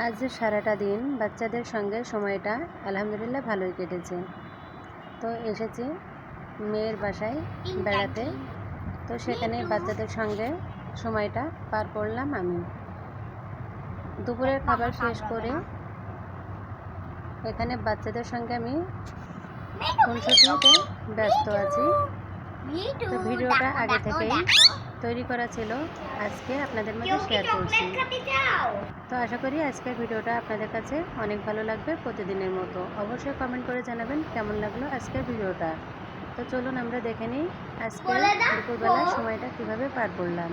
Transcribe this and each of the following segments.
আজ সারাটা দিন বাচ্চাদের সঙ্গে সময়টা আলহামদুলিল্লাহ ভালোই কেটেছে। তো এসেছি মেয়ের বাসায় বেড়াতে। তো সেখানে বাচ্চাদের সঙ্গে সময়টা পার করলাম আমি। দুপুরের খাবার শেষ করে এখানে বাচ্চাদের সঙ্গে আমি ব্যস্ত আছি। তো ভিডিওটা আগে থেকেই তৈরি করা ছিল। আজকে আপনাদের মধ্যে শেয়ার করছি। তো আশা করি আজকের ভিডিওটা আপনাদের কাছে অনেক ভালো লাগবে প্রতিদিনের মতো। অবশ্যই কমেন্ট করে জানাবেন কেমন লাগল আজকের ভিডিওটা। তো চলুন আমরা দেখে নিই আজকে বলে দুপুরবেলার সময়টা কীভাবে পার করলাম।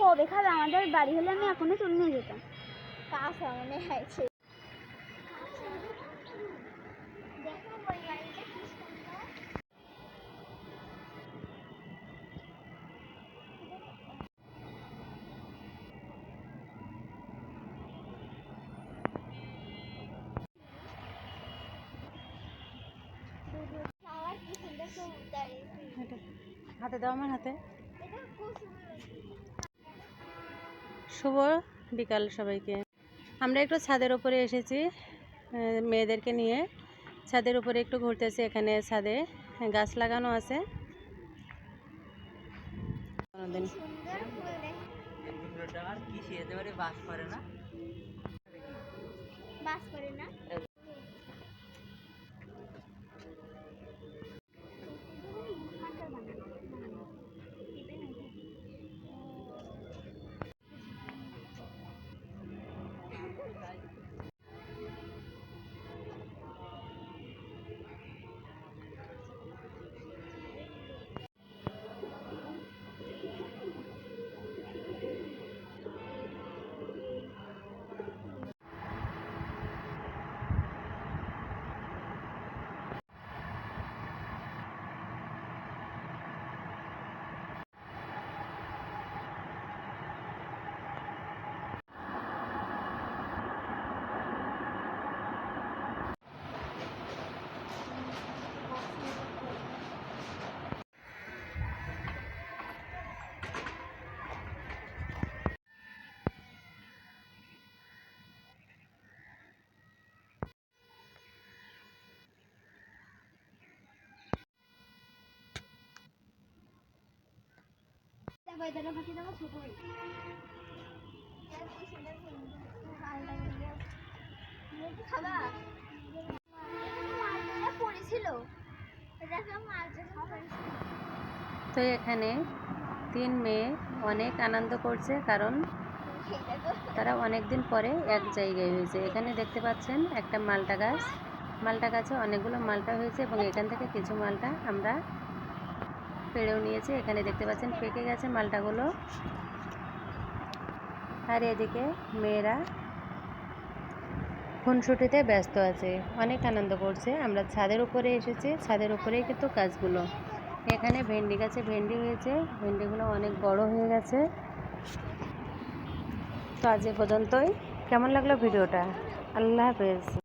কবে খাবে আমাদের বাড়ি হলে আমি এখনই তুলে নিয়ে যেতাম। কাঁচা মনে হয়েছে। হাতে দাও আমার হাতে। শুভ বিকাল সবাইকে। আমরা একটু ছাদের উপরে এসেছি মেয়েদেরকে নিয়ে। ছাদের উপরে একটু ঘুরতেছি এখানে ছাদে। গাছ লাগানো আছে। কোনোদিন। তো এখানে তিন মেয়ে অনেক আনন্দ করছে, কারণ তারা অনেক দিন পরে এক জায়গায় হয়েছে। এখানে দেখতে পাচ্ছেন একটা মালটা গাছ। মালটা গাছে অনেকগুলো মালটা হয়েছে এবং এখান থেকে কিছু মালটা আমরা পেড়েও নিয়েছি। এখানে দেখতে পাচ্ছেন পেকে গেছে মালটাগুলো। আর এদিকে মেয়েরা খুনসুটিতে ব্যস্ত আছে। অনেক আনন্দ করছে। আমরা ছাদের উপরে এসেছি। ছাদের উপরেই কিন্তু কাজগুলো। এখানে ভেন্ডি গাছে ভেন্ডি হয়েছে। ভেন্ডিগুলো অনেক বড় হয়ে গেছে। তো আজ এ পর্যন্তই। কেমন লাগল ভিডিওটা? আল্লাহ হাফেজ।